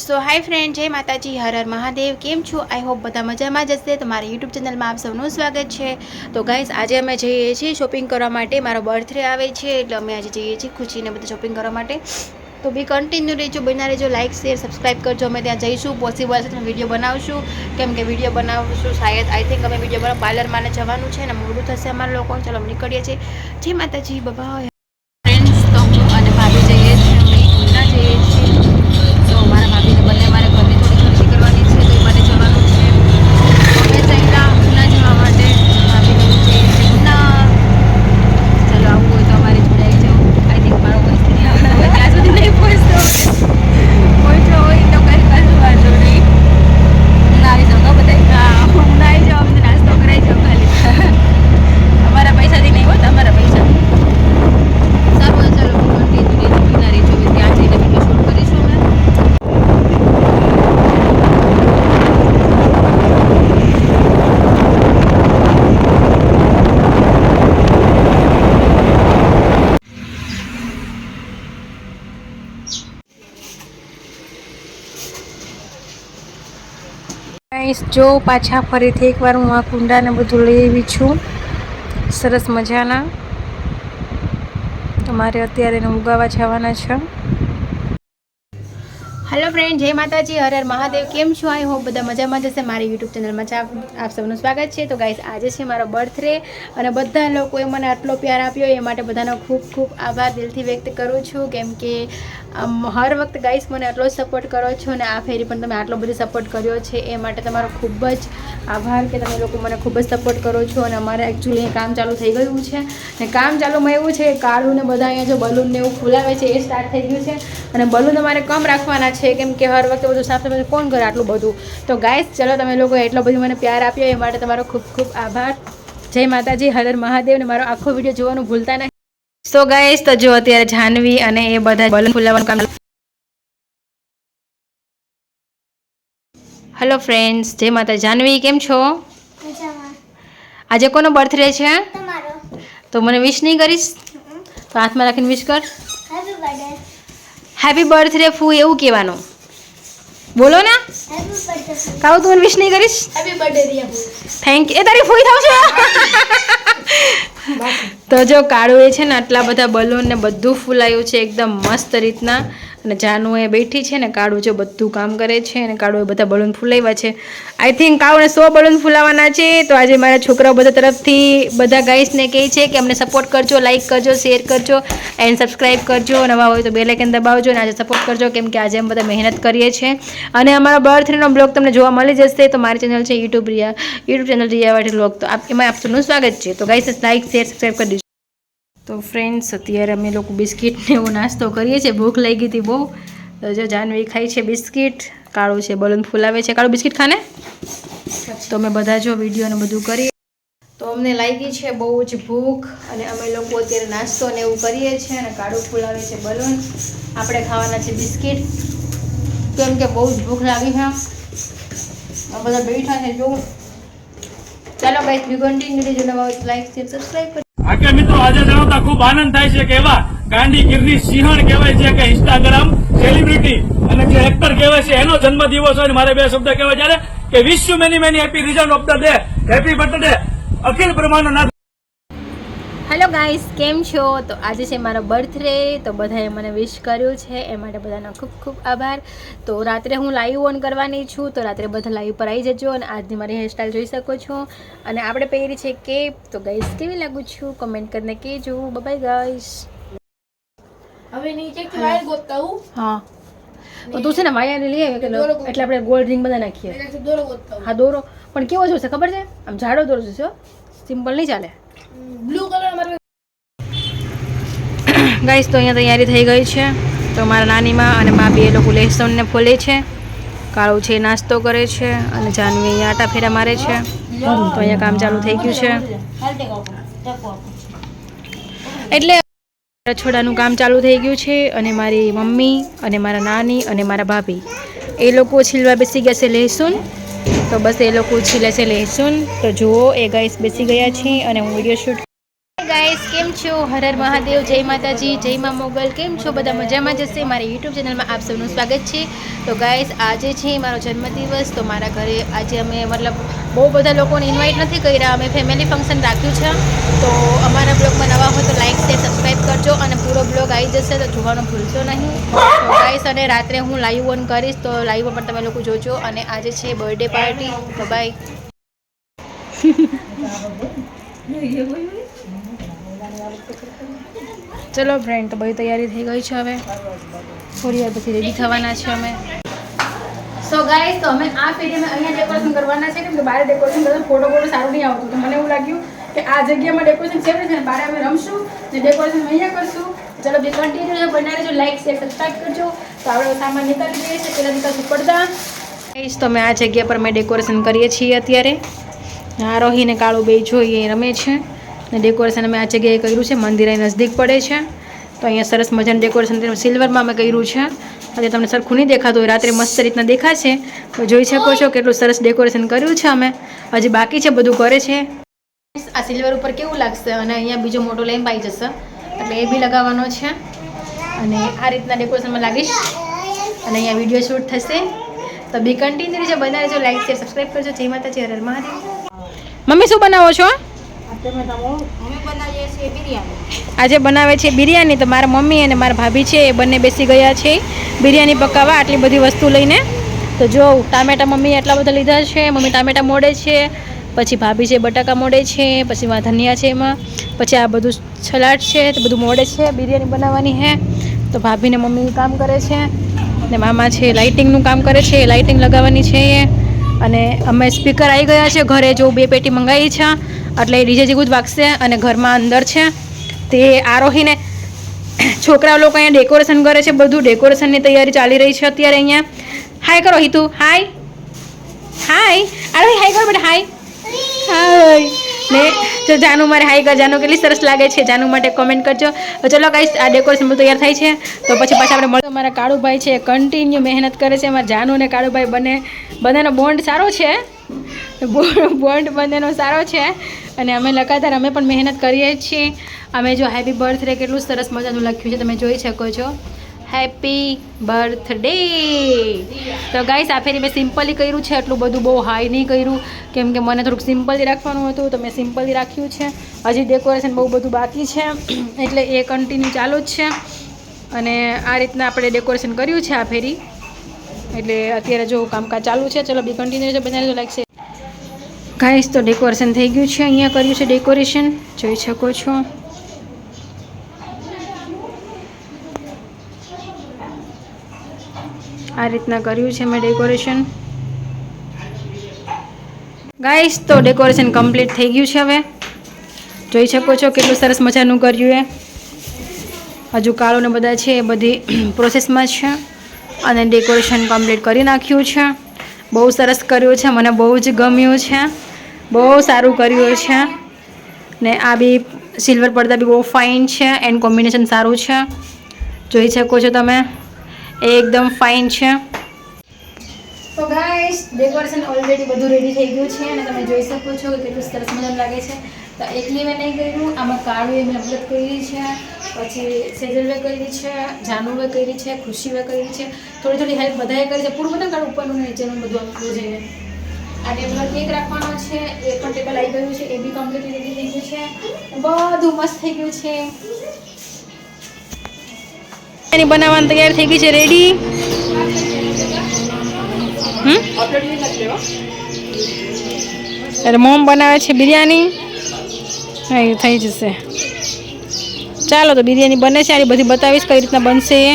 સો હાય friend જય માતાજી, હર હર મહાદેવ. કેમ છો? આઈ હોપ બધા મજામાં જ હશે. તો મારી યુટ્યુબ ચેનલમાં આપ સૌનું સ્વાગત છે. તો ગાઈઝ આજે અમે જઈએ છીએ શોપિંગ કરવા માટે. મારો બર્થડે આવે છે, એટલે અમે આજે જઈએ છીએ ખુશીને બધું શોપિંગ કરવા માટે. તો બી કન્ટિન્યુ રહેજો બના રહેજો લાઇક શેર સબસ્ક્રાઈબ કરજો. અમે ત્યાં જઈશું. પોસિબલ છે તો વીડિયો બનાવશું. કેમ કે વીડિયો બનાવશું, શાયદ આઈ થિંક અમે વીડિયો બનાવ પાર્લરમાં જવાનું છે ને મોડું થશે અમારા લોકો. ચલો નીકળીએ છીએ. જય માતાજી બાબા ફ્રેન્ડ્સ તો હું અને ભાભી જઈએ છીએ અમે ઉના જઈએ છીએ તો મારા ભાભીને બંને મારે ઘરની થોડી ખર્ચી કરવાની છે તો એ માટે જવાનું છે અમે જઈલા ઉના જવા માટે ભાભીને હું જઈએ છીએ ઉના ચલો આવવું હોય તો અમારી જોડે આવી જાઓ આઈ થિંક મારો કોઈ સ્ત્રી આવતો હોય ત્યાં સુધી નહીં પહોંચતો પહોંચ્યો હોય તો કંઈ કશું વાંધો નહીં ઉના આવી જાઓ બધા હા ઉના આવી જાઓ અમને નાસ્તો કરાવી જાઓ ખાલી અમારા પૈસાથી નહીં હોત અમારા પૈસા સારું ચાલો કન્ટિન્યુ વિના રહેજો હવે ત્યાં જઈને વીડિયો શૂટ કરીશું અમે ગાઈસ જો પાછા ફરીથી એકવાર હું આ કુંડાને બધું લઈ આવી છું. સરસ મજાના. તમારે અત્યારે એને ઉગાવા જવાના છે. હેલો ફ્રેન્ડ જય માતાજી. હર હર મહાદેવ. કેમ છો? આઈ હોપ બધા મજામાં જશે મારી યુટ્યુબ ચેનલમાં ચા આપ સૌનું સ્વાગત છે. તો ગાઈસ આજે છે મારો બર્થડે અને બધા લોકોએ મને આટલો પ્યાર આપ્યો. એ માટે બધાનો ખૂબ ખૂબ આભાર. દિલથી વ્યક્ત કરું છું. કેમ કે હર વખત ગાઈસ મને આટલો જ સપોર્ટ કરો છો અને આ ફેરી પણ તમે આટલો બધો સપોર્ટ કર્યો છે એ માટે તમારો ખૂબ જ આભાર કે તમે લોકો મને ખૂબ જ સપોર્ટ કરો છો અને અમારે એકચ્યુઅલી કામ ચાલુ થઈ ગયું છે. ને કામ ચાલુમાં એવું છે કાળું ને બધા અહીંયા જો બલૂન ને એવું ખુલાવે છે એ સ્ટાર્ટ થઈ ગયું છે. અને બલૂન અમારે કમ રાખવાના છે કેમ કે હર વખતે બધું સાફ સફાઈ કોણ કરે આટલું બધું? તો ગાઈસ ચલો તમે લોકો એટલો બધું મને પ્યાર આપ્યો એ માટે તમારો ખૂબ ખૂબ આભાર. જય માતાજી, હર મહાદેવને મારો આખો વીડિયો જોવાનું ભૂલતા નહીં. સો ગાઈસ તો જો અત્યારે જાનવી અને એ બધા બલૂન ફૂલાવવાનું કામ હેલો ફ્રેન્ડ્સ જય માતા જાનવી કેમ છો? આજે કોનો બર્થડે છે? તો મને વિશ નહીં કરીશ? તો હાથમાં રાખીને વિશ કર. હેપી બર્થડે ફૂ એવું કહેવાનું. બોલો ને. હેપી તું મને વિશ નહીં કરીશ? હેપી બર્થડે થેન્ક યુ એ તારી ફૂઈ થાવ છે? તો જો કાળુએ છે ને આટલા બધા બલૂન ને બધું ફૂલાયું છે, એકદમ મસ્ત રીતના. અને જાનુ એ બેઠી છે ને, કાળું જો બધું કામ કરે છે અને કાળુએ બધા બલૂન ફૂલાવ્યા છે. આઈ થિંક કાળુને સો બલૂન ફૂલાવાના છે. તો આજે મારા છોકરાઓ બધા તરફથી બધા ગાઈસને કહે છે કે અમને સપોર્ટ કરજો લાઈક કરજો શેર કરજો એન્ડ સબસ્ક્રાઈબ કરજો. નવા હોય તો બે લાઇકન દબાવજો અને આજે સપોર્ટ કરજો, કેમ કે આજે અમે બધા મહેનત કરીએ છીએ. અને અમારા બર્થડેનો બ્લોગ તમને જોવા મળી જશે, તો મારી ચેનલ છે YouTube Riya. YouTube channel Riya વાટી બ્લોગ તો એમાં આપ સૌનું સ્વાગત છે. તો ગાઈસ લાઈક શેર સબસ્ક્રાઈબ કરી દીજો તો ફ્રેન્ડ્સ અત્યારે અમે લોકો બિસ્કિટ ને એવો નાસ્તો કરીએ છીએ. ભૂખ લાગી હતી બહુ. તો જો જાનવી ખાય છે બિસ્કિટ. કાળું છે, બલૂન ફૂલાવે છે. કાળું બિસ્કિટ ખાને? તો અમે બધા જો વિડીયોને બધું કરીએ. તો અમને લાગી છે બહુ જ ભૂખ અને અમે લોકો અત્યારે નાસ્તો ને એવું કરીએ છીએ અને કાળું ફૂલાવે છે બલૂન. આપણે ખાવાના છે બિસ્કિટ. કેમ કે બહુ જ ભૂખ લાગી છે. આ બધા બેઠા છે જો. ચાલો ગાઈસ બી કન્ટિન્યુ રહેજો લાઈક શેર સબસ્ક્રાઈબ આગે મિત્રો આજે જણાવતા ખૂબ આનંદ થાય છે કે એવા ગાંડી સિંહણ કહેવાય છે કે ઇન્સ્ટાગ્રામ સેલિબ્રિટી અને જે એક્ટર કહેવાય છે, એનો જન્મદિવસ હોય ને મારે બે શબ્દ કહેવાય. જયારે કે wish you many many happy reason of the day happy birthday અખિલ બ્રહ્માંડ નાથ હેલો ગાઈસ કેમ છો? તો આજે છે મારો બર્થડે તો બધાએ મને વિશ કર્યું છે. એ માટે બધાનો ખૂબ ખૂબ આભાર. તો રાત્રે હું લાઈવ ઓન કરવાની છું તો રાત્રે બધા લાઈવ પર આવી જજો અને આજની મારી હેરસ્ટાઈલ જોઈ શકો છો. અને આપણે પહેરી છે કેપ તો ગાઈસ કેવી લાગુ છું? કમેન્ટ કરીને કહેજો. બાય ગાઈસ હવે નીચે વાયર ગોતતા હા. તો તું છે ને વાયર લઈ આવે કે એટલે આપણે ગોલ્ડ રિંગ બધા નાખીએ. દોરો હા દોરો. પણ કેવો જોશે ખબર છે? આમ જાડો દોરો જોશે સિમ્પલ નહીં ચાલે. બ્લુ કલર અમારે ગાઈસ તો અહીંયા તૈયારી થઈ ગઈ છે. તો મારા નાનીમાં અને મા બે લોકો લહેસનને ફોલે છે. કાળું છે, નાસ્તો કરે છે અને જાનવી અહીંયા આટા ફેરા મારે છે. તો અહીંયા કામ ચાલુ થઈ ગયું છે. એટલે રછોડાનું કામ ચાલુ થઈ ગયું છે અને મારી મમ્મી અને મારા નાની અને મારા ભાભી. એ લોકો છીલવા બેસી ગયા છે લહેસુન. તો બસ એ લોકો છીલે છે લહેસુન તો જુઓ, એ ગાઈસ બેસી ગયા છે અને હું વીડિયો શૂટ ગાઈસ કેમ છો? હર હર મહાદેવ, જય માતાજી, જય મા મોગલ. કેમ છો? બધા મજામાં જશે મારી યુટ્યુબ ચેનલમાં આપ સૌનું સ્વાગત છે. તો ગાઈસ, આજે છે મારો જન્મદિવસ. તો મારા ઘરે આજે અમે મતલબ બહુ બધા લોકોને ઇન્વાઇટ નથી કર્યા. અમે ફેમિલી ફંક્શન રાખ્યું છે. તો અમારા બ્લોગમાં નવા હોય તો લાઈક શેર સબસ્ક્રાઈબ કરજો અને પૂરો બ્લોગ આવી જશે તો જોવાનું ભૂલશો નહીં. તો ગાઈસ, અને રાત્રે હું લાઈવ ઓન કરીશ. તો લાઈવ પણ તમે લોકો જોજો. અને આજે છે બર્થડે પાર્ટી તો બાય ચલો ફ્રેન્ડ તો બધી તૈયારી થઈ ગઈ છે હવે. થોડી વાર પછી રેડી થવાના છે અમે. સો ગાઈસ તો અમે આ પેઢીમાં અહીંયા ડેકોરેશન કરવાના છે. કેમ કે બહાર ડેકોરેશન કરતા ફોટો ફોટો સારું નહીં આવતું. તો મને એવું લાગ્યું કે આ જગ્યામાં ડેકોરેશન છે ને બહાર અમે રમશું ને ડેકોરેશન અહીંયા કરશું. ચલો બે કન્ટિન્યુ બનાવી જો લાઈક શેર સબસ્ક્રાઈબ કરજો. તો આપણે સામાન નીકળી જઈએ છે પહેલાં નીકળશું પડદા. ગાઈસ તો અમે આ જગ્યા પર અમે ડેકોરેશન કરીએ છીએ અત્યારે. આરોહી ને કાળું બે જોઈએ રમે છે. ને ડેકોરેશન અમે આ જગ્યાએ કર્યું છે. મંદિર અહીં નજદીક પડે છે. તો અહીંયા સરસ મજાનું ડેકોરેશન સિલ્વરમાં અમે કર્યું છે. આજે તમને સરખું નહીં દેખાતું હોય, રાત્રે મસ્ત રીતના દેખાશે. તો જોઈ શકો છો કેટલું સરસ ડેકોરેશન કર્યું છે અમે. હજી બાકી છે, બધું કરે છે. આ સિલ્વર ઉપર કેવું લાગશે? અને અહીંયા બીજો મોટો લેમ્પ આવી જશે. એટલે એ બી લગાવવાનો છે. અને આ રીતના ડેકોરેશનમાં લાગીશ. અને અહીંયા વીડિયો શૂટ થશે. તો બી કન્ટિન્યુ છે બનાવે જો લાઈક શેર સબસ્ક્રાઈબ કરજો. જય માતાજી. હર મહાદેવ. મમ્મી, શું બનાવો છો? આજે બનાવે છે બિરયાની તો મારા મમ્મી અને મારા ભાભી છે, એ બંને બેસી ગયા છે. બિરયાની પકાવવા આટલી બધી વસ્તુ લઈને. તો જો, ટામેટા મમ્મીએ એટલા બધા લીધા છે. મમ્મી ટામેટા મોડે છે, પછી ભાભી છે બટાકા મોડે છે, પછી ધનિયા છે એમાં. પછી આ બધું સલાડ છે, તે બધું મોડે છે, બિરયાની બનાવવાની છે તો ભાભીને મમ્મી કામ કરે છે. ને મામા છે લાઇટિંગનું કામ કરે છે લાઇટિંગ લગાવવાની છે એ. અને અમે સ્પીકર આવી ગયા છે, ઘરે જો બે પેટી મંગાવી છે, એટલે ડીજે જેવું જ વાગશે અને ઘરમાં અંદર છે. તે આરોહીને છોકરા લોકો અહીંયા ડેકોરેશન કરે છે, બધું ડેકોરેશનની તૈયારી ચાલી રહી છે અત્યારે અહીંયા. હાય કરો હિતુ હાય હાય આરોહી હાય કરો બેટા હાય હાય ને જો જાનુ મારે હાઈ ગજાનું કેટલી સરસ લાગે છે જાનુ માટે કોમેન્ટ કરજો. ચલો ગાઈસ આ ડેકોરેશન બધું તૈયાર થાય છે. તો પછી પાછા આપણે મળશું. મારા કાળુભાઈ છે કન્ટિન્યુ મહેનત કરે છે. મારા જાનુ અને કાળુભાઈ બંને, બંનેનો બોન્ડ સારો છે. બોન્ડ બંનેનો સારો છે. અને અમે લગાતાર અમે પણ મહેનત કરીએ છીએ. અમે જો હેપી બર્થડે કેટલું સરસ મજાનું લખ્યું છે. તમે જોઈ શકો છો. હેપી બર્થડે તો ગાઈસ આ ફેરી મેં સિમ્પલી કર્યું છે. એટલું બધું બહુ હાઈ નહીં કર્યું. કેમ કે મને થોડુંક સિમ્પલી રાખવાનું હતું, તો મેં સિમ્પલી રાખ્યું છે. હજી ડેકોરેશન બહુ બધું બાકી છે. એટલે એ કન્ટિન્યુ ચાલુ જ છે. અને આ રીતના આપણે ડેકોરેશન કર્યું છે આ ફેરી. એટલે અત્યારે જો કામકાજ ચાલુ છે, ચલો બી કન્ટિન્યુ છે બનાવી લાગશે ગાઈસ તો ડેકોરેશન થઈ ગયું છે. અહીંયા કર્યું છે ડેકોરેશન જોઈ શકો છો. આ રીતના કર્યું છે મેં ડેકોરેશન. ગાઈસ તો ડેકોરેશન કમ્પ્લીટ થઈ ગયું છે હવે. જોઈ શકો છો કેટલું સરસ મજાનું કર્યું એ. હજુ કાળો ને બધા છે એ બધી પ્રોસેસમાં છે. અને ડેકોરેશન કમ્પ્લીટ કરી નાખ્યું છે. બહુ સરસ કર્યું છે, મને બહુ જ ગમ્યું છે. બહુ સારું કર્યું છે. ને આ બી સિલ્વર પડદા બી બહુ ફાઇન છે એન્ડ કોમ્બિનેશન સારું છે. જોઈ શકો છો તમે. એકદમ ફાઇન છે. તો ગાઈસ ડેકોરેશન ઓલરેડી બધું રેડી થઈ ગયું છે અને તમે જોઈ શકો છો કે કેટલું સરસ મજાનું લાગે છે. તો એકલી મેં નહીં કર્યું, આમાં કાળુએ મેં મદદ કરી છે, પછી સેજલવે કરી છે જાનુવે કરી છે, ખુશીવે કરી છે. થોડી થોડી હેલ્પ બધાએ કરી છે. પૂરું બધા ઉપરનું નીચેનું બધું આપવું જોઈએ આ ટેબલ કેક રાખવાનો છે એ પણ ટેબલ આવી ગયું છે, એ બી કમ્પ્લીટ રેડી થઈ ગયું છે. બધું મસ્ત થઈ ગયું છે. એની બનાવવાની તૈયાર થઈ ગઈ છે. રેડી અરે મોમ બનાવે છે બિરયાની? થઈ જશે. ચાલો તો બિરયાની બને છે. આની બધી બતાવીશ કઈ રીતના બનશે એ.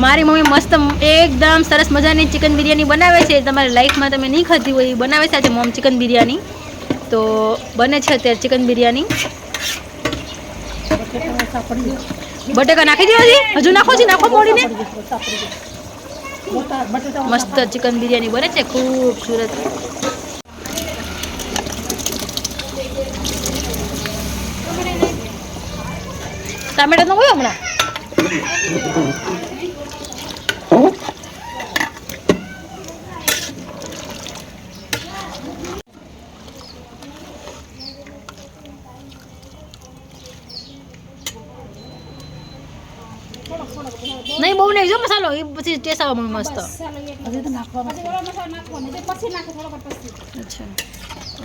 મારી મમ્મી મસ્ત એકદમ સરસ મજાની ચિકન બિરયાની બનાવે છે. તમારી લાઈફમાં તમે નહીં ખાધી હોય એ બનાવે છે આજે મોમ ચિકન બિરયાની તો બને છે અત્યારે ચિકન બિરયાની બટેકા નાખી દેવા છે હજુ નાખો છે નાખો મોડીને મસ્ત ચિકન બિરયાની બને છે, ખૂબસૂરત. ટામેટા નો કયો હમણાં નહીં બહુ નહીં જો મસાલો એ પછી ટેસ્ટ આવે મને મસ્ત. અચ્છા.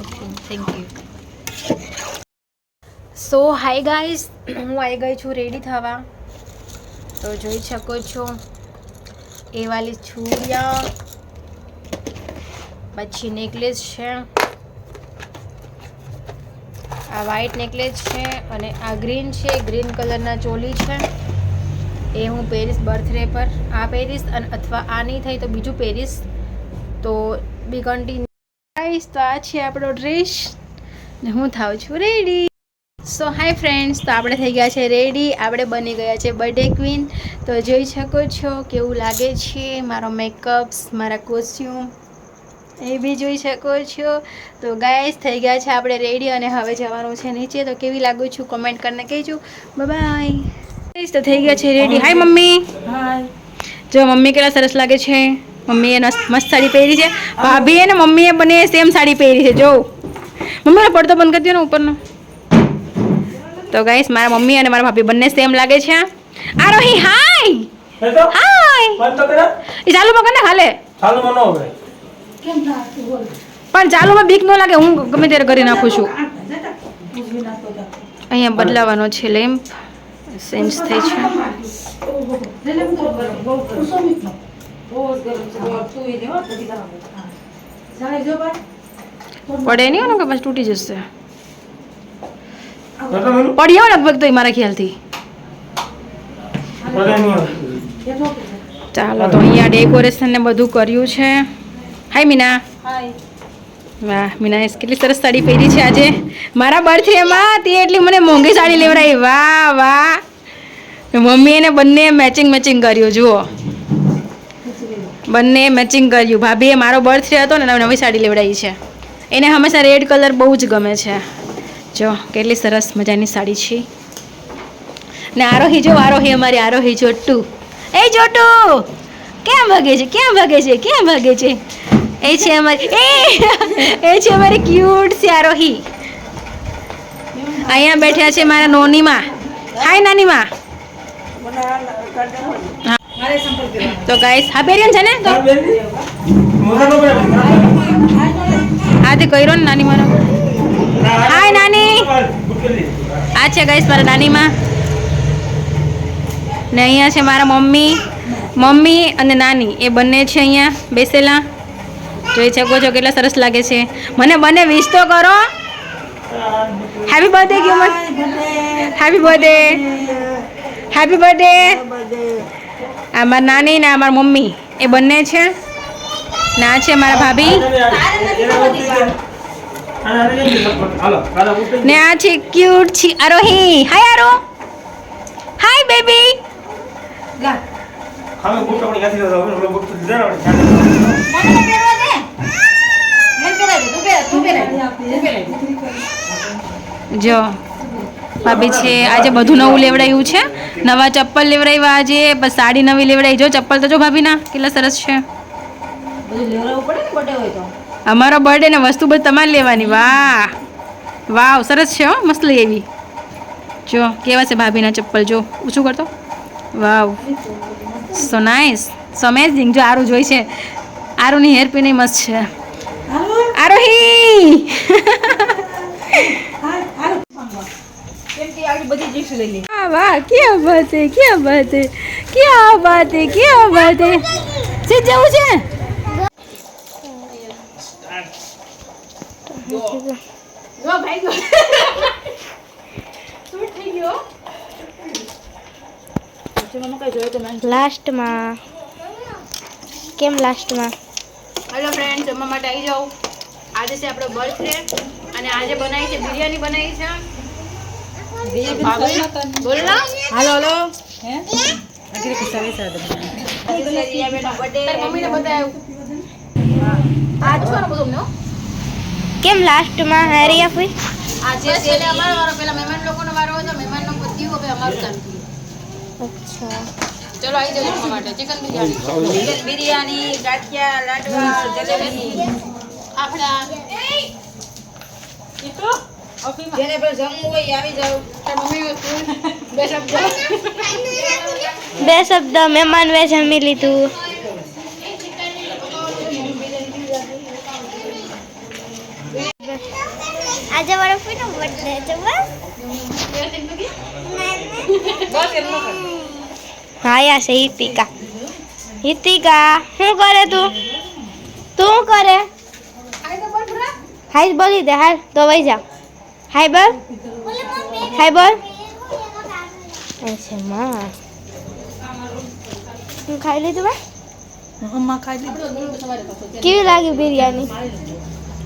Okay thank you so hi guys હું આવી ગઈ છું રેડી થવા. તો જોઈ શકો છો. એ વાલી ચૂડિયા પછી નેકલેસ છે. આ વ્હાઈટ નેકલેસ છે અને આ ગ્રીન છે. ગ્રીન કલરના ચોલી છે. એ હું પહેરીશ બર્થડે પર, આ પહેરીશ અને અથવા આ નહીં થાય તો બીજું પહેરીશ તો બી કન્ટિન્યુ ગાઈસ તો આ છે આપણો ડ્રેસ ને હું થાઉં છું રેડી સો હાય ફ્રેન્ડ્સ તો આપણે થઈ ગયા છે રેડી આપણે બની ગયા છે બર્થડે ક્વીન તો જોઈ શકો છો કેવું લાગે છે મારો મેકઅપ્સ મારા કોસ્ટ્યુમ એ બી જોઈ શકો છો. તો ગાયસ થઈ ગયા છે આપણે રેડી અને હવે જવાનું છે નીચે. તો કેવી લાગુ છું? કમેન્ટ કરીને કહેજો. બાય તો થઈ ગયા છે રેડી હાય મમ્મી. જો મમ્મી કેટલા સરસ લાગે છે? મમ્મીએ મસ્ત સાડી પહેરી છે. ભાભીએ ને મમ્મીએ બંને સેમ સાડી પહેરી છે જો. મમ્મીનો પડતો બંધ કરી દો ને ઉપરનો. તો ગાઈસ મારા મમ્મી અને મારા ભાભી બંને સેમ લાગે છે આ રોહી હાય હાય એ ચાલુમાં કને હાલે? પણ ચાલુમાં બીક ન લાગે હું ગમે ત્યારે કરી નાખું છું. અહીંયા બદલાવાનો છે લેમ્પ ચેન્જ થઈ છે પડે નહીં ને કે પછી તૂટી જશે? પડ્યો લગભગ તો એ મારા ખ્યાલથી. ચાલો તો અહીંયા ડેકોરેશન ને બધું કર્યું છે. હાય મીના વાહ મીનાએ કેટલી સરસ સાડી પહેરી છે આજે. મારા બર્થડેમાં તે એટલી મને મોંઘી સાડી લેવડાવી. વાહ વાહ. મમ્મીએ એને બંને મેચિંગ મેચિંગ કર્યું, જુઓ. બંને મેચિંગ કર્યું. ભાભીએ મારો બર્થડે હતો ને, નવી સાડી લેવડાવી છે. એને હંમેશા રેડ કલર બહુ જ ગમે છે. જો, કેટલી સરસ મજાની સાડી છે. ને આરોહી, જો, આરોહી અમારી આરોહી જોટુ. એ જોટુ! કેમ ભાગે છે? કેમ ભાગે છે? કેમ ભાગે છે? એ છે અમારી, એ! એ છે અમારી ક્યુટ છે આરોહી. અહીંયા બેઠ્યા છે મારા નોનીમાં. હાય નાનીમાં. તો ગાઈસ હા પહેર્યો છે ને? તો આથી કર્યો ને નાની મારો હાય નાની. આ છે ગાઈસ મારા નાનીમાં. ને અહીંયા છે મારા મમ્મી. મમ્મી અને નાની એ બંને છે અહીંયા બેસેલા. જોઈ શકો છો કેટલા સરસ લાગે છે. મને બંને વિશ તો કરો. હેપી બર્થડે ક્યુમન હેપી બર્થડે હેપી બર્થડે આ મારી નાની ને આ મમ્મી. એ બંને છે? ના છે મારા ભાભી? ને આ છે ક્યુટ છે આરોહી હાય આરો હાય બેબી જો. ભાભી છે આજે બધું નવું લેવડાવ્યું છે. નવા ચપ્પલ લેવડાવ્યા આજે બસ સાડી નવી લેવડાવી. જો ચપ્પલ તો જો ભાભીના કેટલા સરસ છે. અમારો બર્થડે ને વસ્તુ બધી તમારે લેવાની. વાહ. વાવ સરસ છે હો મસ્ત લઈ આવી. જો કેવા છે ભાભીના ચપ્પલ જો. ઊંચું કરતો વાવ. સો નાઇસ સો અમેઝિંગ જો આરું જોઈ છે. આરુની હેર પીને મસ્ત છે. આરોહી! હે ક્યાં બાત હે સીધ જવું છે લાસ્ટમાં. કેમ લાસ્ટમાં? હેલો ફ્રેન્ડ જમવા માટે આવી જાઓ. આજે છે આપણો બર્થડે અને આજે બનાવી છે બિરયાની બનાવી છે. હાલો હાલો. કેમ લાસ્ટમાં રિયા ફઈ આજે છેલ્લે અમારો વારો પેલા મહેમાન લોકોનો વારો હતો મહેમાનનો પત્યું હવે અમારું ચાલુ થયું. અચ્છા. ચલો આવી જજો જમવા માટે. ચિકન બિરયાની. બિરયાની ગાંઠિયા લાડવા જલેબી. આપણા જેને પણ જમવું હોય આવી જાવ તારી મમ્મી બે શબ્દ. બે શબ્દ મહેમાન વે જમી લીધું. આજે મારો ફીનો બર્થડે છે બસ? હા યા છે હિતિકા. હિતિકા શું કરે તું? તું શું કરે? હાય બોલી દે હાલ તો વહી જા. હાય બોલ. હાય બોલ. અચ્છા માં. હું ખાઈ લીધું બા મમ્મા ખાઈ લીધું. કેવી લાગી બિરયાની?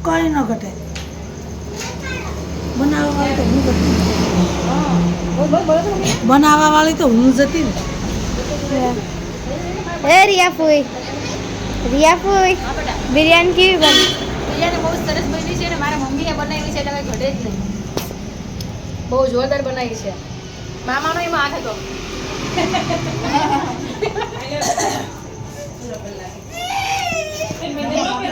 કઈ ન ઘટે. બનાવવા વાળી તો હું જતી બનાવવા વાળી તો હું જતી ને એ રિયા ફૂઈ રિયા ફૂઈ બિરયાની કેવી બની? બિરયાની બહુ સરસ બની છે અને મારા મમ્મીએ બનાવી છે એટલે ઘટે જ નહીં. બહુ જોરદાર બનાવી છે. મામાનો એમાં હાથ હતો.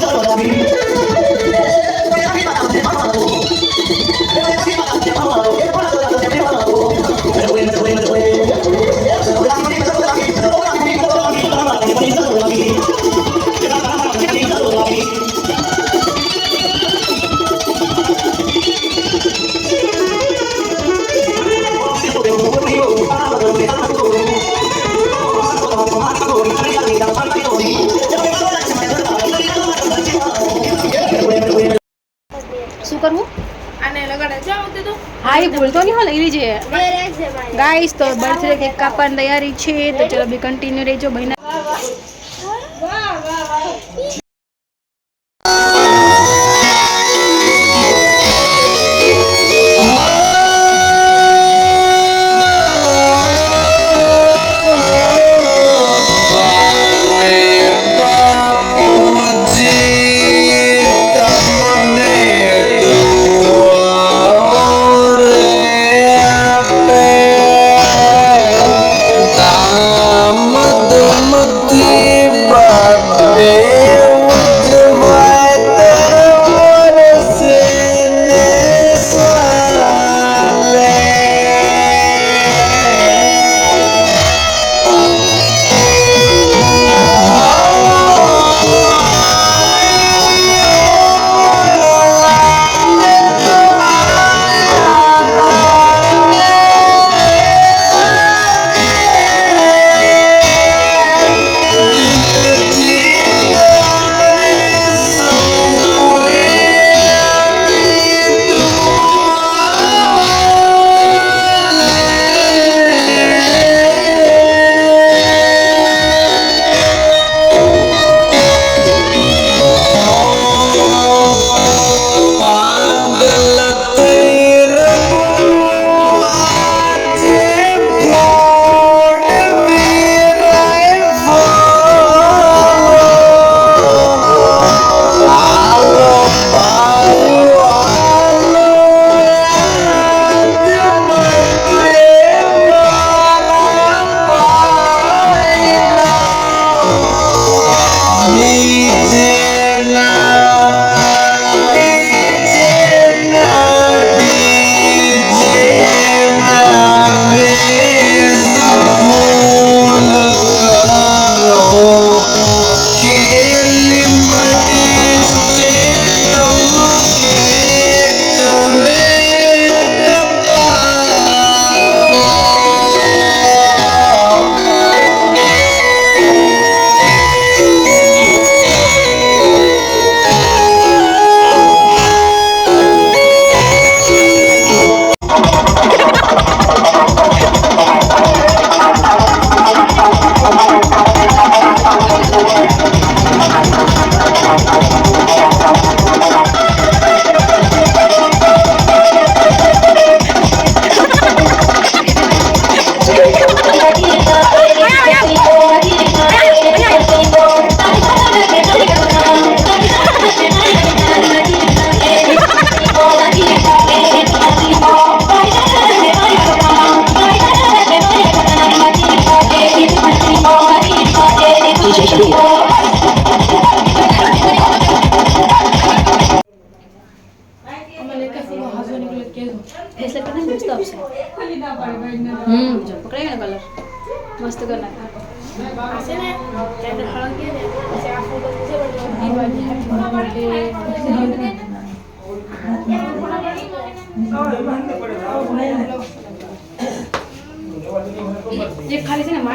Coba, ગાઈસ તો બર્થડે કેક કાપવાની તૈયારી છે. તો ચલો બી કન્ટિન્યુ રહેજો. બહેના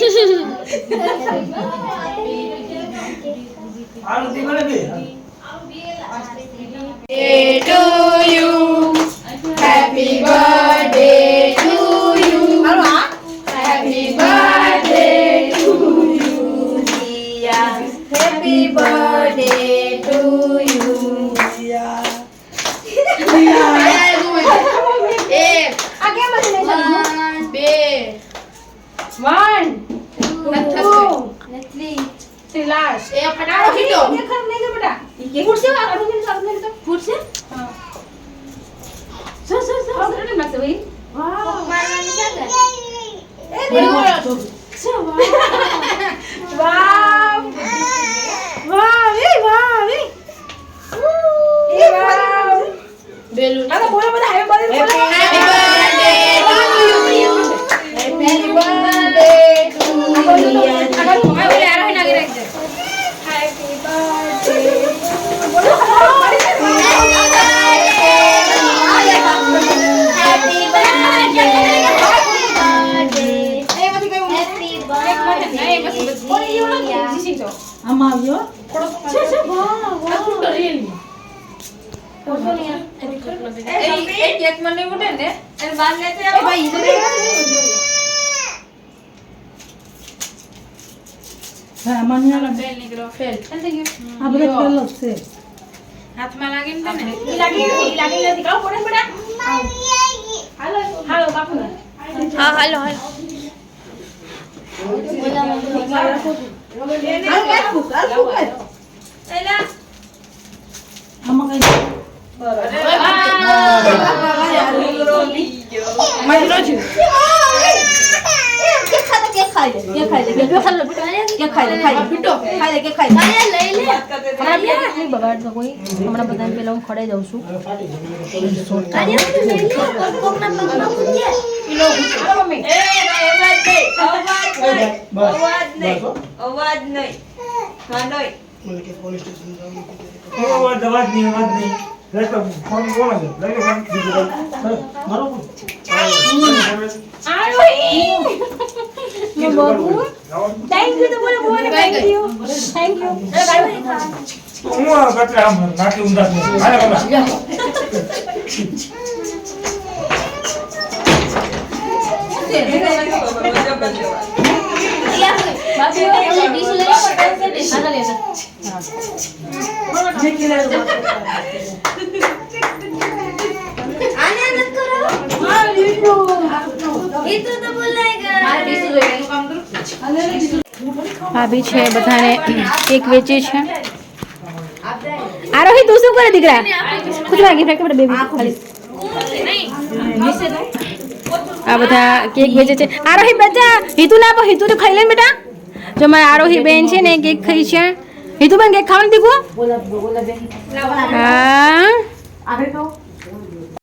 To you, happy birthday to you, happy birthday to you, dear, happy birthday. ફટાફટ ખીચો ફૂટશે ફૂટશે સો સો સો કેમ લાગશે ભાઈ વાવ વાવ એ વાવ એ એ વાવ બેલુન આ તો બોલો બધા હેપી બર્થડે બોલો હેપી બર્થડે ટુ આગળ મોબાઈલ બોલે આરો નાખી રાખજે હા આમાં નહીં આવે. બેલ નીકળો ફેલ આ બધા પેલો જ છે હાથમાં લાગીને તને ઈ લાગી નથી ઈ લાગી નથી કાવ પડે પડે હાલો હાલો બાપુ हाँ हेलो हेलो આમાં નહીં બગાડતો કોઈ હમણાં બધાને પેલા હું ખડે જાઉં છું હાલો અવાજ અવાજ નહીં અવાજ નહીં પર ફોન કોણ છે લાઈટ પર ફોન બીજું કઈ. મારો ફોન. ભાભી છે બધાને કેક વેચે છે આરોહી તું શું કરે દીકરા ખુદ વાગી ફેંક બેબી ખાલી આ બધા કેક વેચે છે આરોહી બચ્ચા હિતુ ના આપો હિતુ તો ખાઈ લે બેટા જો મારા આરોહી બેન છે ને કેક ખાઈ છે. હિતુ બેન કેક ખાવાનું દીકું હા.